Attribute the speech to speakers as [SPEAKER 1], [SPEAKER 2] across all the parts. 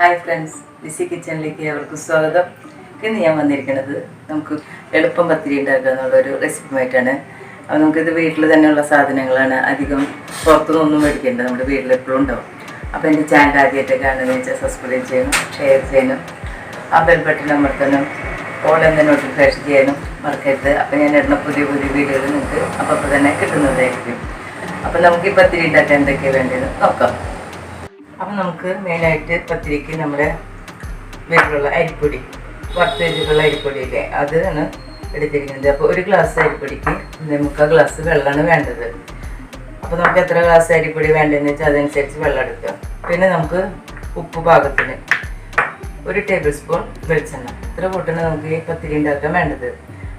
[SPEAKER 1] Hi friends Lissy കിച്ചണിലേക്ക് അവർക്ക് സ്വാഗതം. ഇന്ന് ഞാൻ വന്നിരിക്കുന്നത് നമുക്ക് എളുപ്പം പത്തിരി ഉണ്ടാക്കുക എന്നുള്ളൊരു റെസിപ്പിയുമായിട്ടാണ്. അപ്പോൾ നമുക്കിത് വീട്ടിൽ തന്നെയുള്ള സാധനങ്ങളാണ് അധികം പുറത്തുനിന്നൊന്നും മേടിക്കേണ്ട നമ്മുടെ വീട്ടിൽ എപ്പോഴും ഉണ്ടാവും. അപ്പോൾ എന്റെ ചാനൽ ആദ്യമായിട്ട് കാണുന്നത് വെച്ചാൽ സബ്സ്ക്രൈബ് ചെയ്യണം ഷെയർ ചെയ്യണം ആ ബെൽ ബട്ടൺ അമർത്തണം ഓൾ എന്ന നോട്ടിഫിക്കേഷൻ ചെയ്യാനും മറക്കരുത്. അപ്പോൾ ഞാൻ ഇടുന്ന പുതിയ പുതിയ വീഡിയോകൾ നിങ്ങൾക്ക് അപ്പോൾ തന്നെ കിട്ടുന്നതായിരിക്കും. അപ്പോൾ നമുക്ക് ഈ പത്തിരി ഉണ്ടാക്കാൻ എന്തൊക്കെയാണ് വേണ്ടത് നോക്കാം. അപ്പം നമുക്ക് മെയിനായിട്ട് പത്തിരിക്ക് നമ്മുടെ വീട്ടിലുള്ള അരിപ്പൊടി വറുത്ത് വെച്ചിട്ടുള്ള അരിപ്പൊടിയില്ലേ? അതാണ് എടുത്തിരിക്കുന്നത്. അപ്പോൾ ഒരു ഗ്ലാസ് അരിപ്പൊടിക്ക് മുക്കാൽ ഗ്ലാസ് വെള്ളമാണ് വേണ്ടത്. അപ്പോൾ നമുക്ക് എത്ര ഗ്ലാസ് അരിപ്പൊടി വേണ്ടതെന്ന് വെച്ചാൽ അതനുസരിച്ച് വെള്ളം എടുക്കുക. പിന്നെ നമുക്ക് ഉപ്പ് പാകത്തിന് ഒരു ടേബിൾ സ്പൂൺ വെളിച്ചെണ്ണ. ഇത്ര കൂട്ടാണ് നമുക്ക് ഈ പത്തിരി ഉണ്ടാക്കാൻ വേണ്ടത്.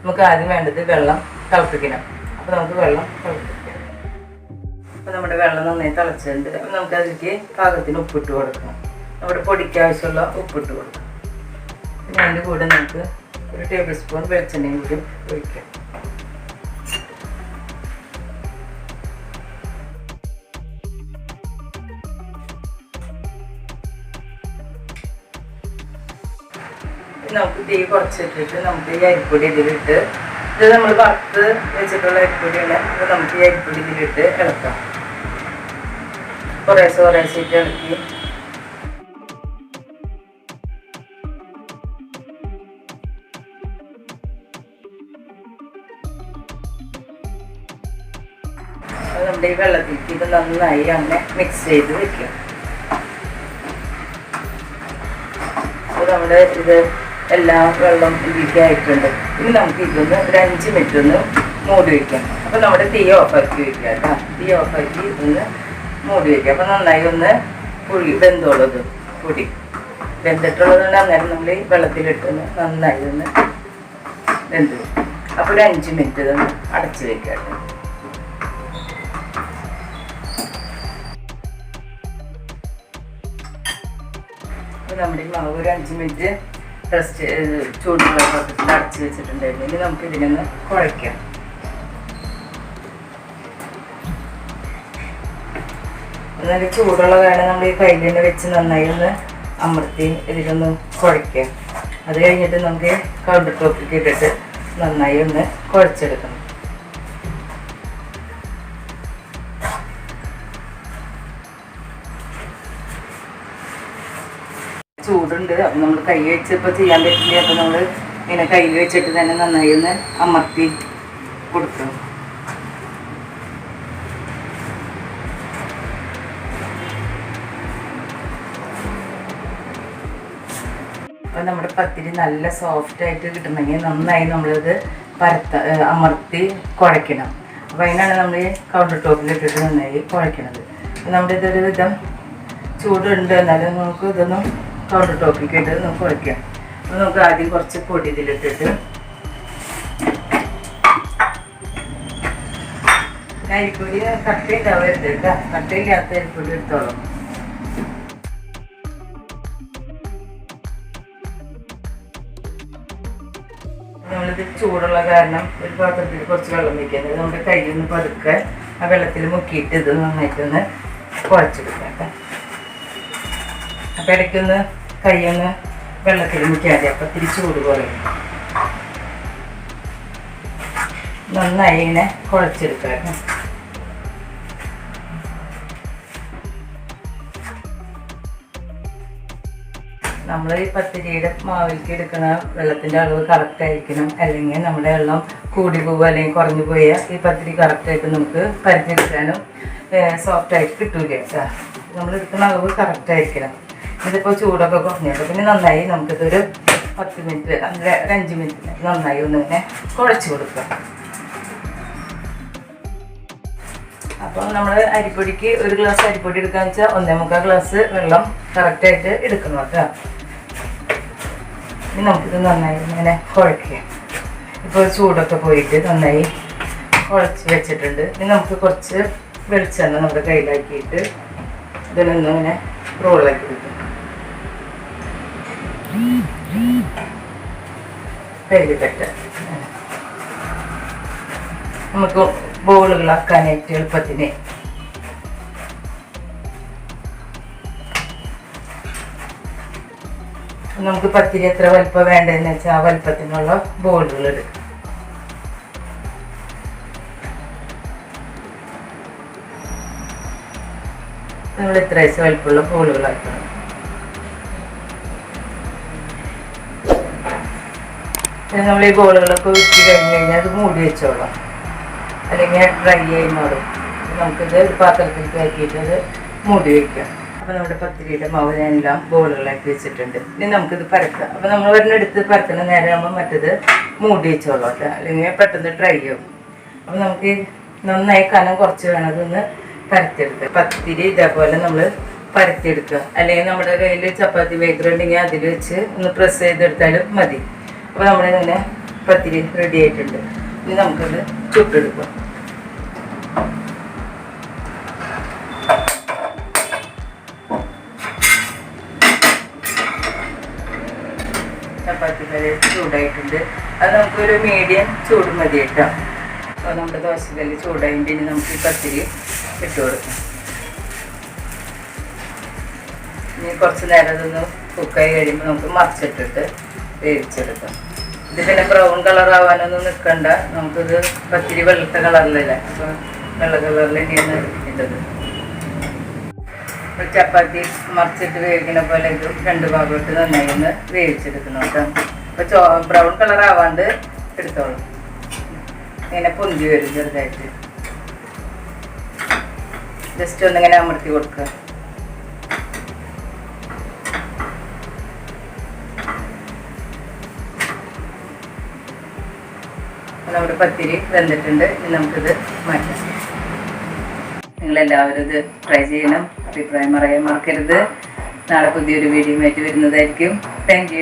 [SPEAKER 1] നമുക്ക് ആദ്യം വേണ്ടത് വെള്ളം തിളപ്പിക്കണം. അപ്പോൾ നമുക്ക് വെള്ളം തിളപ്പിക്കണം അപ്പോൾ നമ്മുടെ വെള്ളം നന്നായി തിളച്ചിട്ടുണ്ട്. അപ്പോൾ നമുക്ക് അതിലേക്ക് പാകത്തിന് ഉപ്പിട്ട് കൊടുക്കണം നമ്മുടെ പൊടിക്ക് ആവശ്യമുള്ള ഉപ്പിട്ട് കൊടുക്കണം പിന്നെ അതിന്റെ കൂടെ നമുക്ക് ഒരു ടേബിൾ സ്പൂൺ വെളിച്ചെണ്ണയും കൂടി ഒഴിക്കാം. നമുക്ക് തീ കുറച്ചിട്ടിട്ട് നമുക്ക് ഈ അരിപ്പൊടി ഇതിലിട്ട് ഇത് നമ്മൾ വറുത്ത് വെച്ചിട്ടുള്ള അരിപ്പൊടിയാണ്. ഇത് നമുക്ക് ഈ അരിപ്പൊടി ഇതിലിട്ട് ഇളക്കാം. കുറേശ്ശെ കുറേശ്ശിട്ട് ഇളക്കി നമ്മുടെ ഈ വെള്ളത്തിലേക്ക് ഇത് നന്നായി അങ്ങനെ മിക്സ് ചെയ്ത് വെക്കും നമ്മുടെ ഇത് എല്ലാ വെള്ളം ഇതിലേക്ക് ആയിട്ടുണ്ട്. ഇനി നമുക്ക് ഇതൊന്ന് ഒരു അഞ്ച് മിനിറ്റ് ഒന്ന് മൂടി വയ്ക്കാം അപ്പോൾ നമ്മുടെ തീ ഓഫാക്കി വയ്ക്കാം കേട്ടോ. തീ ഓഫാക്കി ഒന്ന് മൂടി വയ്ക്കാം അപ്പോൾ നന്നായി ഒന്ന് പുളി വെന്തോളത് പൊടി. വെന്തിട്ടുള്ളത് അന്നേരം നമ്മൾ ഈ വെള്ളത്തിലിട്ടൊന്ന് നന്നായി ഒന്ന് വെന്ത്. അപ്പോൾ ഒരു അഞ്ച് മിനിറ്റ് ഇതൊന്ന് അടച്ച് വെക്കാം നമ്മുടെ ഈ മാവ് ഒരു അഞ്ച് മിനിറ്റ് റെസ്റ്റ് ചൂടുള്ള പാത്രത്തിൽ അടച്ച് വെച്ചിട്ടുണ്ടായിരുന്നു. ഇനി നമുക്ക് ഇതിനൊന്ന് കുഴയ്ക്കാം. നല്ല ചൂടുള്ള വേണം നമ്മൾ ഈ കയ്യിൽ തന്നെ വെച്ച് നന്നായി ഒന്ന് അമർത്തി ഇതിലൊന്ന് കുഴയ്ക്കുക. അത് കഴിഞ്ഞിട്ട് നമുക്ക് കൗണ്ടർ ടോപ്പിലേക്ക് ഇട്ടിട്ട് നന്നായി ഒന്ന് കുഴച്ചെടുക്കണം. ചൂടുണ്ട് അപ്പം നമ്മൾ കൈ വെച്ച് ചെയ്യാൻ പറ്റില്ല അപ്പം നമ്മൾ ഇങ്ങനെ കൈ വെച്ചിട്ട് തന്നെ നന്നായി ഒന്ന് അമർത്തി കൊടുക്കണം. അപ്പം നമ്മുടെ പത്തിരി നല്ല സോഫ്റ്റ് ആയിട്ട് കിട്ടണമെങ്കിൽ നന്നായി നമ്മളിത് പരത്ത അമർത്തി കുഴയ്ക്കണം. അപ്പോൾ അതിനാണ് നമ്മൾ കൗണ്ടർ ടോപ്പിൽ ഇട്ടിട്ട് നന്നായി കുഴയ്ക്കണത്. അപ്പം നമ്മുടെ ഇതൊരു വിധം ചൂടുണ്ട്. എന്നാലും നമുക്ക് ഇതൊന്നും കൗണ്ടർ ടോപ്പിലേക്ക് ഇട്ട് നമുക്ക് കുഴയ്ക്കാം. അപ്പോൾ നമുക്ക് ആദ്യം കുറച്ച് പൊടി ഇതിലിട്ടിട്ട് അരിപ്പൊടി കട്ടയുണ്ടാവരുത് കേട്ടോ. കട്ടയില്ലാത്ത അരിപ്പൊടി എടുത്തോളാം. നമ്മളിത് ചൂടുള്ള കാരണം ഒരു പാത്രത്തിൽ കുറച്ച് വെള്ളം വയ്ക്കുന്നത് നമ്മുടെ കയ്യിൽ നിന്ന് പതുക്കെ ആ വെള്ളത്തിൽ മുക്കിയിട്ട് ഇത് നന്നായിട്ടൊന്ന് കുഴച്ചെടുക്കാം കേട്ടോ. അപ്പം ഇടയ്ക്കൊന്ന് കൈയൊന്ന് വെള്ളത്തിൽ മുക്കിയാൽ അപ്പം ഇത്തിരി ചൂട് കുറയും നന്നായി ഇങ്ങനെ കുഴച്ചെടുക്കാം നമ്മൾ ഈ പത്തിരിയുടെ മാവിലേക്ക് എടുക്കുന്ന വെള്ളത്തിന്റെ അളവ് കറക്റ്റ് ആയിരിക്കണം. അല്ലെങ്കിൽ നമ്മുടെ വെള്ളം കൂടി പോവുക അല്ലെങ്കിൽ കുറഞ്ഞു പോയാൽ ഈ പത്തിരി കറക്റ്റായിട്ട് നമുക്ക് പരത്തിയെടുക്കാനും സോഫ്റ്റ് ആയിട്ട് കിട്ടൂല. നമ്മൾ എടുക്കുന്ന അളവ് കറക്റ്റ് ആയിരിക്കണം. ഇതിപ്പോൾ ചൂടൊക്കെ കുറഞ്ഞിട്ട് പിന്നെ നന്നായി നമുക്കിതൊരു പത്ത് മിനിറ്റ് അല്ലെങ്കിൽ അഞ്ച് മിനിറ്റ് നന്നായി ഒന്നിങ്ങനെ കുഴച്ച് കൊടുക്കുക. അപ്പോൾ നമ്മൾ അരിപ്പൊടിക്ക് ഒരു ഗ്ലാസ് അരിപ്പൊടി എടുക്കാന്ന് വെച്ചാൽ ഒന്നേ മുക്കാൽ ഗ്ലാസ് വെള്ളം കറക്റ്റായിട്ട് എടുക്കണം കേട്ടോ. ഇനി നമുക്കിത് നന്നായി ഇങ്ങനെ കുഴക്കുക ഇപ്പോൾ ചൂടൊക്കെ പോയിട്ട് നന്നായി കുഴച്ച് വെച്ചിട്ടുണ്ട്. ഇനി നമുക്ക് കുറച്ച് വെളിച്ചെണ്ണ നമ്മുടെ കയ്യിലാക്കിയിട്ട് ഇതിനൊന്നും ഇങ്ങനെ റോളാക്കി എടുക്കും. കയ്യിൽ പറ്റ നമുക്ക് ബോളുകളാക്കാനായിട്ട് എളുപ്പത്തിന് നമുക്ക് പത്തിരി എത്ര വലിപ്പം വേണ്ടതെന്ന് വെച്ചാൽ ആ വലിപ്പത്തിനുള്ള ബോളുകൾ എടുക്കും നമ്മൾ ഇത്ര വയസ്സ് വലിപ്പമുള്ള ബോളുകളാക്കണം നമ്മൾ ഈ ബോളുകളൊക്കെ വിറ്റ് കഴിഞ്ഞ് കഴിഞ്ഞാൽ അത് മൂടി വെച്ചോളാം. അല്ലെങ്കിൽ ഡ്രൈ ആയി മാറും. നമുക്കിത് പാത്രത്തിലേക്ക് ആക്കിയിട്ട് അത് മൂടി വെക്കാം. അപ്പോൾ നമ്മുടെ പത്തിരിയുടെ മാവ് ഞാനെല്ലാം ബോളുകളാക്കി വെച്ചിട്ടുണ്ട്. ഇനി നമുക്കിത് പരക്കാം അപ്പോൾ നമ്മൾ ഒരെണ്ണെടുത്ത് പരത്തണ നേരം നമ്മൾ മറ്റത് മൂടി വെച്ചോളൂ കേട്ടോ. അല്ലെങ്കിൽ പെട്ടെന്ന് ഡ്രൈ ആവും. അപ്പോൾ നമുക്ക് നന്നായി കനം കുറച്ച് വേണം അതൊന്ന് പരത്തിയെടുക്കുക പത്തിരി ഇതേപോലെ നമ്മൾ പരത്തിയെടുക്കുക. അല്ലെങ്കിൽ നമ്മുടെ കയ്യിൽ ചപ്പാത്തി ബേക്കർ ഉണ്ടെങ്കിൽ അതിൽ വെച്ച് ഒന്ന് പ്രസ് ചെയ്തെടുത്താലും മതി. അപ്പോൾ നമ്മളിങ്ങനെ പത്തിരി റെഡി ആയിട്ടുണ്ട്. ഇനി നമുക്കത് ചുട്ടെടുക്കാം. ചൂടായിട്ടുണ്ട്. അത് നമുക്കൊരു മീഡിയം ചൂട് മതി കേട്ടോ അപ്പോൾ നമ്മുടെ ദോശക്കല്ല് ചൂടായിട്ട് ഇനി നമുക്ക് ഈ പത്തിരി ഇട്ട് കൊടുക്കാം. ഇനി കുറച്ച് നേരം അതൊന്ന് കുക്കായി കഴിയുമ്പോൾ നമുക്ക് മറിച്ചിട്ടിട്ട് വേവിച്ചെടുക്കാം. ഇത് പിന്നെ ബ്രൗൺ കളർ ആവാനൊന്നും നിൽക്കണ്ട നമുക്കിത് പത്തിരി വെള്ളത്ത കളറിലല്ലേ അപ്പോൾ വെള്ള കളറിൽ തന്നെയാണ് ഇട്ടത് ചപ്പാത്തി മറിച്ചിട്ട് വേവിക്കുന്ന പോലെ ഇത് രണ്ട് ഭാഗമായിട്ട് നന്നായി ഒന്ന് വേവിച്ചെടുക്കണം കേട്ടോ. അപ്പോൾ ബ്രൗൺ കളർ ആവാണ്ട് എടുത്തോളൂ. ഇങ്ങനെ പൊന്തി വരും ചെറുതായിട്ട്. ജസ്റ്റ് ഒന്നിങ്ങനെ അമർത്തി കൊടുക്കുക. നമ്മുടെ പത്തിരി വെന്തിട്ടുണ്ട്. ഇനി നമുക്കിത് മാറ്റാം. നിങ്ങളെല്ലാവരും ഇത് ട്രൈ ചെയ്യണം. അഭിപ്രായം അറിയാൻ മറക്കരുത്. നാളെ പുതിയൊരു വീഡിയോ ആയിട്ട് വരുന്നതായിരിക്കും. താങ്ക്